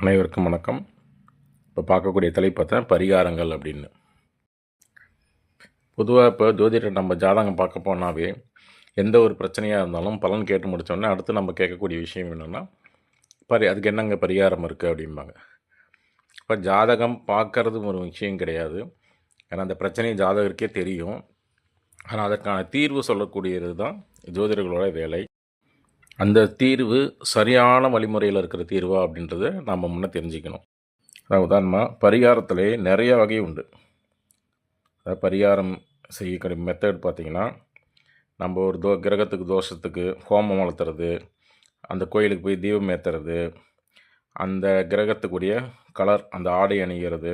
அனைவருக்கும் வணக்கம். இப்போ பார்க்கக்கூடிய தலைப்பு தான் பரிகாரங்கள் அப்படின்னு. பொதுவாக இப்போ ஜோதிடர் நம்ம ஜாதகம் பார்க்க போனாவே எந்த ஒரு பிரச்சனையாக இருந்தாலும் பலன் கேட்டு முடித்தோடனே அடுத்து நம்ம கேட்கக்கூடிய விஷயம் என்னென்னா பரி அதுக்கு என்னங்க பரிகாரம் இருக்குது அப்படிம்பாங்க. இப்போ ஜாதகம் பார்க்கறது ஒரு விஷயம் கிடையாது. ஏன்னா அந்த பிரச்சனையை ஜாதகருக்கே தெரியும். ஆனால் அதற்கான தீர்வு சொல்லக்கூடியது தான் ஜோதிடர்களோட வேலை. அந்த தீர்வு சரியான வழிமுறையில் இருக்கிற தீர்வா அப்படின்றத நாம் முன்னே தெரிஞ்சுக்கணும். அதாவது உதாரணமாக பரிகாரத்திலே நிறைய வகை உண்டு. அதாவது பரிகாரம் செய்யக்கூடிய மெத்தட் பார்த்திங்கன்னா நம்ம ஒரு தோ கிரகத்துக்கு தோஷத்துக்கு ஹோமம் வளர்த்துறது அந்த கோயிலுக்கு போய் தீபம் ஏற்றுறது அந்த கிரகத்துக்குரிய கலர் அந்த ஆடை அணிகிறது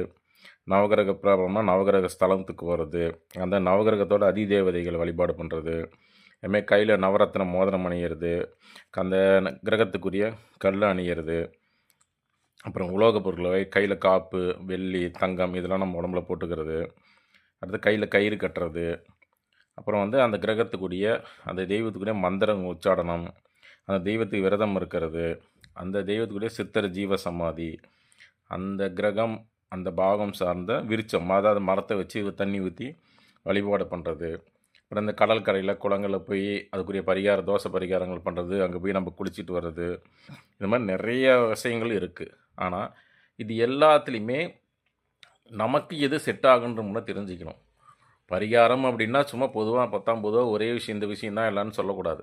நவகிரக பிரபலமாக நவகிரக ஸ்தலத்துக்கு வர்றது அந்த நவகிரகத்தோட அதிதேவதைகள் வழிபாடு பண்ணுறது அதுமாதிரி கையில் நவரத்ன மோதிரம் அணியிறது அந்த கிரகத்துக்குரிய கல் அணியிறது அப்புறம் உலோகப் பொருட்களை கையில் காப்பு வெள்ளி தங்கம் இதெல்லாம் நம்ம உடம்புல போட்டுக்கிறது அடுத்து கையில் கயிறு கட்டுறது அப்புறம் வந்து அந்த கிரகத்துக்குரிய அந்த தெய்வத்துக்குரிய மந்திரம் உச்சாடனம் அந்த தெய்வத்துக்கு விரதம் இருக்கிறது அந்த தெய்வத்துக்குரிய சித்தர் ஜீவ சமாதி அந்த கிரகம் அந்த பாகம் சார்ந்த விருச்சம் அதாவது மரத்தை வச்சு தண்ணி ஊற்றி வழிபாடு பண்ணுறது அப்புறம் இந்த கடல் கரையில் குளங்களில் போய் அதுக்குரிய பரிகார தோசை பரிகாரங்கள் பண்ணுறது அங்கே போய் நம்ம குளிச்சுட்டு வர்றது. இந்த மாதிரி நிறைய விஷயங்கள் இருக்குது ஆனால் இது எல்லாத்துலேயுமே நமக்கு எது செட் ஆகுன்ற முன்னே தெரிஞ்சுக்கணும். பரிகாரம் அப்படின்னா சும்மா பொதுவாக பத்தாம் பொதுவாக ஒரே விஷயம் இந்த விஷயம் தான் இல்லைன்னு சொல்லக்கூடாது.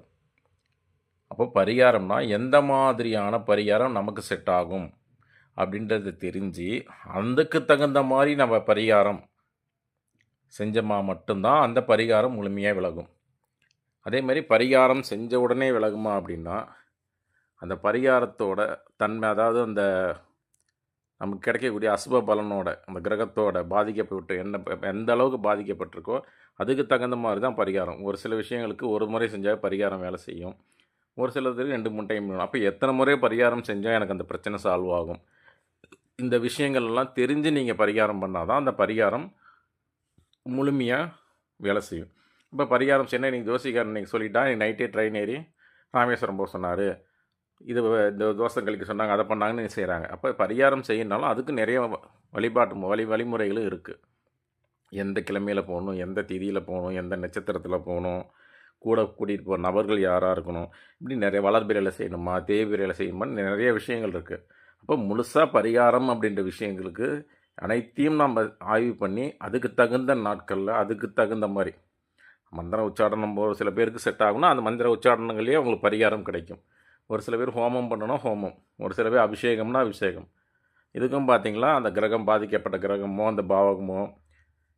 அப்போ பரிகாரம்னா எந்த மாதிரியான பரிகாரம் நமக்கு செட் ஆகும் அப்படின்றத தெரிஞ்சு அதுக்கு தகுந்த மாதிரி நம்ம பரிகாரம் செஞ்சோமா மட்டும்தான் அந்த பரிகாரம் முழுமையாக விலகும். அதே மாதிரி பரிகாரம் செஞ்ச உடனே விலகுமா அப்படின்னா அந்த பரிகாரத்தோட தன்மை அதாவது அந்த நமக்கு கிடைக்கக்கூடிய அசுப பலனோட அந்த கிரகத்தோட பாதிக்கப்பட்டு என்ன எந்த அளவுக்கு பாதிக்கப்பட்டிருக்கோ அதுக்கு தகுந்த மாதிரி தான் பரிகாரம். ஒரு சில விஷயங்களுக்கு ஒரு முறை செஞ்சால் பரிகாரம் வேலை செய்யும். ஒரு சிலதுக்கு ரெண்டு மூணு டைம் வேணும். அப்போ எத்தனை முறை பரிகாரம் செஞ்சால் எனக்கு அந்த பிரச்சனை சால்வ் ஆகும்? இந்த விஷயங்கள்லாம் தெரிஞ்சு நீங்கள் பரிகாரம் பண்ணால் தான் அந்த பரிகாரம் முழுமையாக வேலை செய்யும். இப்போ பரிகாரம் சென்னை நீங்கள் ஜோசிக்காரன் நீங்கள் சொல்லிட்டா நீ நைட்டே ட்ரெயின் ஏறி ராமேஸ்வரம் போக சொன்னார். இது இந்த தோசை கழிக்க சொன்னாங்க அதை பண்ணாங்கன்னு செய்கிறாங்க அப்போ பரிகாரம் செய்யணுனாலும் அதுக்கு நிறைய வழிபாட்டு வழி வழிமுறைகளும் இருக்குது எந்த கிழமையில் போகணும் எந்த திதியில் போகணும் எந்த நட்சத்திரத்தில் போகணும் கூட கூட்டிகிட்டு போகிற நபர்கள் யாராக இருக்கணும் இப்படி நிறைய வளர்பிரையில் செய்யணுமா தேவிரையில் செய்யணுமா நிறைய விஷயங்கள் இருக்குது அப்போ முழுசாக பரிகாரம் அப்படின்ற விஷயங்களுக்கு அனைத்தையும் நம்ம ஆய்வு பண்ணி அதுக்கு தகுந்த நாட்களில் அதுக்கு தகுந்த மாதிரி. மந்திர உச்சாடனம் ஒரு சில பேருக்கு செட் ஆகும்னா அந்த மந்திர உச்சாடனங்கள்லேயே அவங்களுக்கு பரிகாரம் கிடைக்கும். ஒரு சில பேர் ஹோமம் பண்ணணும் ஹோமம். ஒரு சில பேர் அபிஷேகம்னா அபிஷேகம். இதுக்கும் பார்த்திங்களா அந்த கிரகம் பாதிக்கப்பட்ட கிரகமோ அந்த பாவகமோ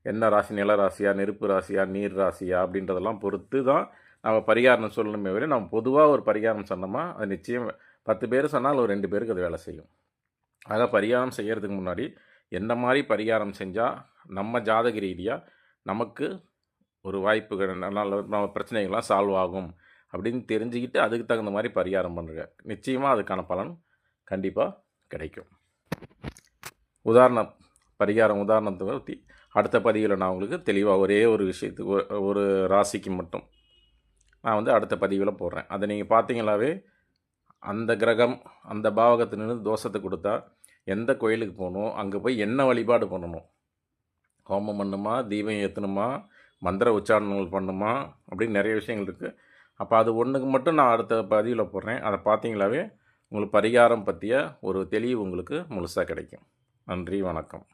என்ன ராசி நில ராசியா நெருப்பு ராசியா நீர் ராசியா அப்படின்றதெல்லாம் பொறுத்து தான் நம்ம பரிகாரம் சொல்லணுமே வரை நம்ம பொதுவாக ஒரு பரிகாரம் சொன்னோமா அது நிச்சயம் பத்து பேர் சொன்னால் ஒரு ரெண்டு பேருக்கு அது வேலை செய்யும். ஆக பரிகாரம் செய்கிறதுக்கு முன்னாடி எந்த மாதிரி பரிகாரம் செஞ்சால் நம்ம ஜாதக ரீதியாக நமக்கு ஒரு வாய்ப்புகள் நல்ல நம்ம பிரச்சனைகள்லாம் சால்வ் ஆகும் அப்படின்னு தெரிஞ்சுக்கிட்டு அதுக்கு தகுந்த மாதிரி பரிகாரம் பண்ணுறேன் நிச்சயமாக அதுக்கான பலன் கண்டிப்பாக கிடைக்கும். உதாரணம் பரிகாரம் உதாரணத்தை பற்றி அடுத்த பதிவில் நான் உங்களுக்கு தெளிவாக ஒரே ஒரு விஷயத்துக்கு ஒரு ராசிக்கு மட்டும் நான் வந்து அடுத்த பதிவில் போடுறேன். அதை நீங்கள் பார்த்தீங்களாவே அந்த கிரகம் அந்த பாவகத்திலிருந்து தோஷத்தை கொடுத்தா எந்த கோயிலுக்கு போகணும் அங்கே போய் என்ன வழிபாடு பண்ணணும்? ஹோமம் பண்ணுமா? தீபம் ஏற்றணுமா மந்திர உச்சாரணங்கள் பண்ணுமா? அப்படின்னு நிறைய விஷயங்கள் இருக்குது அப்போ அது ஒன்றுக்கு மட்டும் நான் அடுத்த பதிவில் போடுறேன். அதை பார்த்தீங்களாவே உங்களுக்கு பரிகாரம் பற்றிய ஒரு தெளிவு உங்களுக்கு முழுசாக கிடைக்கும். நன்றி வணக்கம்.